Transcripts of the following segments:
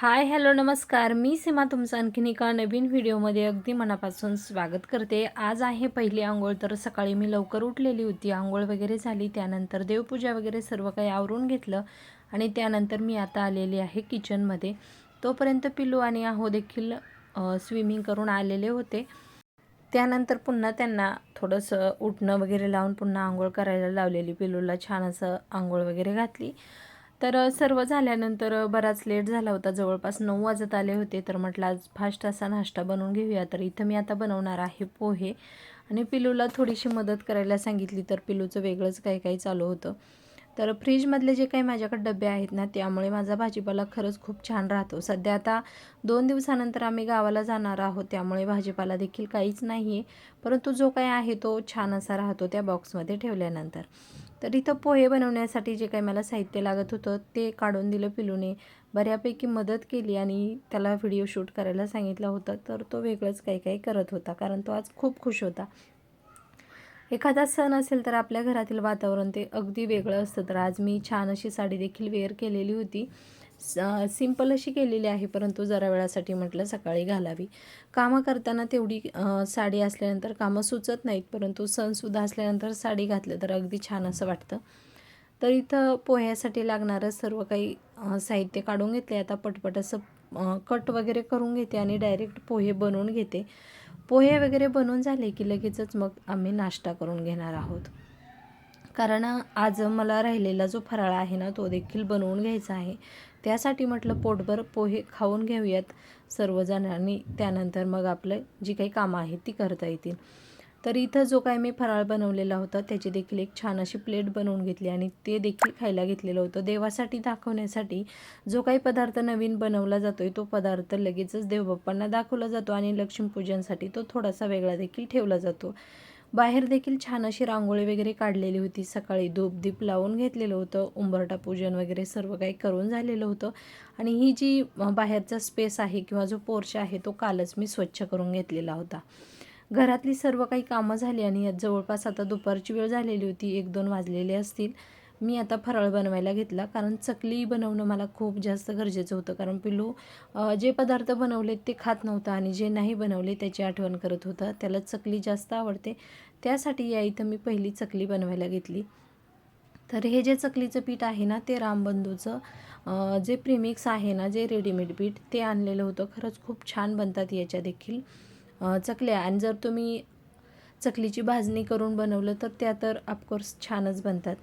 Hi hello नमस्कार. मी सीमा तुमचं आणखीन एका नवीन व्हिडिओमध्ये अगदी मनापासून स्वागत करते. आज आहे पहिली आंघोळ तर सकाळी मी लवकर उठलेली होती. आंघोळ वगैरे झाली त्यानंतर देवपूजा वगैरे सर्व काही आवरून घेतलं आणि त्यानंतर मी आता आलेली आहे किचनमध्ये. तोपर्यंत पिल्लू आणि आहो देखील स्विमिंग करून आलेले होते. त्यानंतर पुन्हा त्यांना थोडंसं उठणं वगैरे लावून पुन्हा आंघोळ करायला लावलेली. पिल्लूला छान असं आंघोळ वगैरे घातली. तर सर्व झाल्यानंतर बराच लेट झाला होता. जवळपास नऊ वाजत आले होते. तर म्हटलं आज फास्ट असा नाश्ता बनवून घेऊया. तर इथं मी आता बनवणार आहे पोहे. आणि पिलूला थोडीशी मदत करायला सांगितली तर पिलूचं वेगळंच काही काही चालू होतं. तर फ्रीजमधले जे काही माझ्याकडे डबे आहेत ना त्यामुळे माझा भाजीपाला खरंच खूप छान राहतो. सध्या आता दोन दिवसानंतर आम्ही गावाला जाणार आहोत त्यामुळे भाजीपाला देखील काहीच नाही आहे परंतु जो काही आहे तो छान असा राहतो त्या बॉक्समध्ये ठेवल्यानंतर. तर इथं पोहे बनवण्यासाठी जे काही मला साहित्य लागत होतं ते काढून दिलं पिलूने. बऱ्यापैकी मदत केली आणि त्याला व्हिडिओ शूट करायला सांगितलं होतं. तर तो वेगळंच काही काही करत होता कारण तो आज खूप खुश होता. एखादा सण असेल तर आपल्या घरातील वातावरण ते अगदी वेगळं असतं. तर आज मी छान अशी साडी देखील वेअर केलेली होती. सिंपल अशी केलेली आहे परंतु जरा वेळासाठी म्हटलं सकाळी घालावी. कामं करताना तेवढी साडी असल्यानंतर कामं सुचत नाहीत परंतु सणसुद्धा असल्यानंतर साडी घातलं तर अगदी छान असं वाटतं. तर इथं पोह्यासाठी लागणारं सर्व काही साहित्य काढून घेतले आता पटपट असं कट वगैरे करून घेते आणि डायरेक्ट पोहे बनवून घेते. पोहे वगैरे बनवून झाले की लगेचच मग आम्ही नाश्ता करून घेणार आहोत. कारण आज मला राहिलेला जो फराळ आहे ना तो देखील बनवून घ्यायचा आहे. त्यासाठी म्हटलं पोटभर पोहे खाऊन घेऊयात सर्वजणांनी त्यानंतर मग आपलं जी काही कामं आहेत ती करता येतील. तर इथं जो काय मी फराळ बनवलेला होता त्याची देखील एक छान अशी प्लेट बनवून घेतली आणि ते देखील खायला घेतलेलं होतं. देवासाठी दाखवण्यासाठी जो काही पदार्थ नवीन बनवला जातो आहे तो पदार्थ लगेचच देवबाप्पांना दाखवला जातो आणि लक्ष्मीपूजनसाठी तो थोडासा वेगळा देखील ठेवला जातो. बाहेर देखील छान अशी रांगोळी वगैरे काढलेली होती. सकाळी धूपदीप लावून घेतलेलं होतं. उंबरटा पूजन वगैरे सर्व काही करून झालेलं होतं. आणि ही जी बाहेरचा स्पेस आहे किंवा जो पोर्च आहे तो कालच मी स्वच्छ करून घेतलेला होता. घरातली सर्व काही कामं झाली आणि यात जवळपास आता दुपारची वेळ झालेली होती. एक दोन वाजलेले असतील. मी आता फराळ बनवायला घेतला कारण चकली बनवणं मला खूप जास्त गरजेचं होतं. कारण पिलू जे पदार्थ बनवले ते खात नव्हतं आणि जे नाही बनवले त्याची आठवण करत होतं. त्याला चकली जास्त आवडते. त्यासाठी या इथं मी पहिली चकली बनवायला घेतली. तर हे जे चकलीचं पीठ आहे ना ते रामबंधूचं जे प्रिमिक्स आहे ना जे रेडीमेड पीठ ते आणलेलं होतं. खरंच खूप छान बनतात याच्या देखील चकल्या. आणि जर तुम्ही चकलीची भाजणी करून बनवलं तर त्या तर ऑफकोर्स छानच बनतात.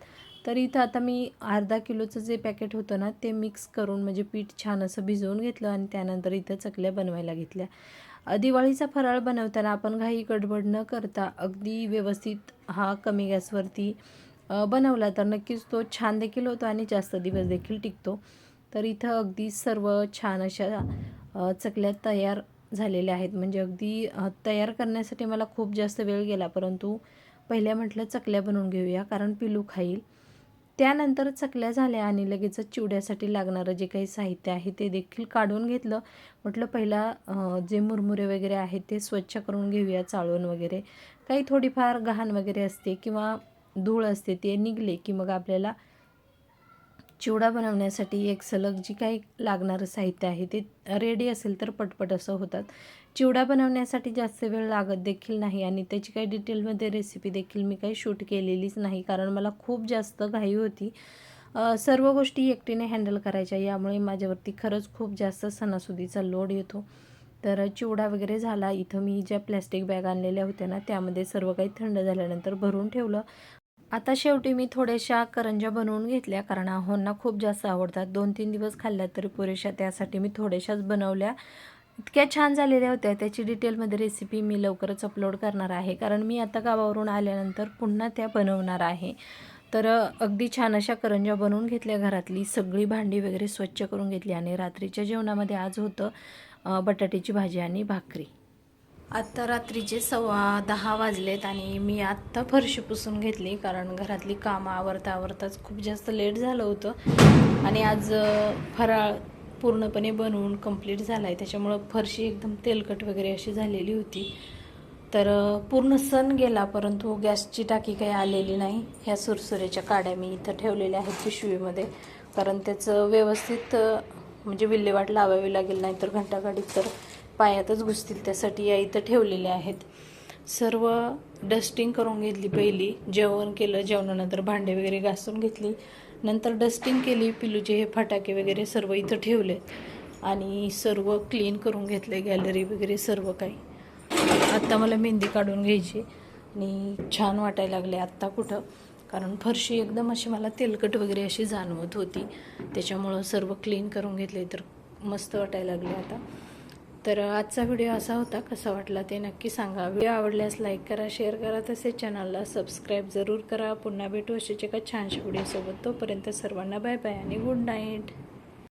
तर इथं आता मी अर्धा किलोचं जे पॅकेट होतं ना ते मिक्स करून म्हणजे पीठ छान असं भिजवून घेतलं आणि त्यानंतर इथं चकल्या बनवायला घेतल्या. दिवाळीचा फराळ बनवताना आपण घाई गडबड न करता अगदी व्यवस्थित हा कमी गॅसवरती बनवला तर नक्कीच तो छान देखील होतो आणि जास्त दिवस देखील टिकतो. तर इथं अगदी सर्व छान अशा चकल्या तयार झालेल्या आहेत. म्हणजे अगदी तयार करण्यासाठी मला खूप जास्त वेळ गेला परंतु पहिल्या म्हटलं चकल्या बनवून घेऊया कारण पिलू खाईल. त्यानंतर चकल्या झाल्या आणि लगेचच चिवड्यासाठी लागणारं जे काही साहित्य आहे ते देखील काढून घेतलं. म्हटलं पहिला जे मुरमुरे वगैरे आहेत ते स्वच्छ करून घेऊया चाळून वगैरे. काही थोडीफार घाण वगैरे असते किंवा धूळ असते ते निघले की मग आपल्याला चिवडा बनवण्यासाठी एक सलग जी काही लागणारं साहित्य आहे ते रेडी असेल तर पटपट असं होतात. चिवडा बनवण्यासाठी जास्त वेळ लागत देखील नाही आणि त्याची काही डिटेलमध्ये रेसिपी देखील मी काही शूट केलेलीच नाही कारण मला खूप जास्त घाई होती. सर्व गोष्टी एकटीने हँडल करायच्या यामुळे माझ्यावरती खरंच खूप जास्त सणासुदीचा लोड येतो. तर चिवडा वगैरे झाला इथं मी ज्या प्लॅस्टिक बॅग आणलेल्या होत्या ना त्यामध्ये सर्व काही थंड झाल्यानंतर भरून ठेवलं. आता शेवटी मी थोड्याशा करंजा बनवून घेतल्या कारण आहोंना खूप जास्त आवडतात. दोन तीन दिवस खाल्ल्या तरी पुरेशा त्यासाठी मी थोड्याशाच बनवल्या. इतक्या छान झालेल्या होत्या. त्याची डिटेलमध्ये रेसिपी मी लवकरच अपलोड करणार आहे कारण मी आता गावावरून आल्यानंतर पुन्हा त्या बनवणार आहे. तर अगदी छान अशा करंजा बनवून घेतल्या घरातली. सगळी भांडी वगैरे स्वच्छ करून घेतली आणि रात्रीच्या जेवणामध्ये आज होतं बटाट्याची भाजी आणि भाकरी. आत्ता रात्रीचे सव्वा दहा वाजलेत आणि मी आत्ता फरशी पुसून घेतली कारण घरातली कामं आवरता आवरताच खूप जास्त लेट झालं होतं. आणि आज फराळ पूर्णपणे बनवून कंप्लीट झाला आहे त्याच्यामुळं फरशी एकदम तेलकट वगैरे अशी झालेली होती. तर पूर्ण सण गेला परंतु गॅसची टाकी काही आलेली नाही. ह्या सुरसुरेच्या काड्या मी इथं ठेवलेल्या आहेत पिशवीमध्ये. कारण त्याचं व्यवस्थित म्हणजे विल्हेवाट लावावी लागेल नाही तर घंटागाडीत तर पायातच घुसतील त्यासाठी या इथं ठेवलेल्या आहेत. सर्व डस्टिंग करून घेतली पहिली. जेवण केलं जेवणानंतर भांडे वगैरे घासून घेतली. नंतर डस्टिंग केली पिलूचे हे फटाके वगैरे सर्व इथं ठेवले आणि सर्व क्लीन करून घेतले गॅलरी वगैरे सर्व काही. आत्ता मला मेहंदी काढून घ्यायची आणि छान वाटायला लागले आत्ता कुठं. कारण फरशी एकदम अशी मला तेलकट वगैरे अशी जाणवत होती. त्याच्यामुळं सर्व क्लीन करून घेतले तर मस्त वाटायला लागले आता. तर आजचा व्हिडिओ असा होता कसा वाटला ते नक्की सांगा. व्हिडिओ आवडल्यास लाईक करा शेअर करा तसेच चॅनलला सबस्क्राईब जरूर करा. पुन्हा भेटू असेच एका छानशा व्हिडिओसोबत. तोपर्यंत सर्वांना बाय बाय आणि गुड नाईट.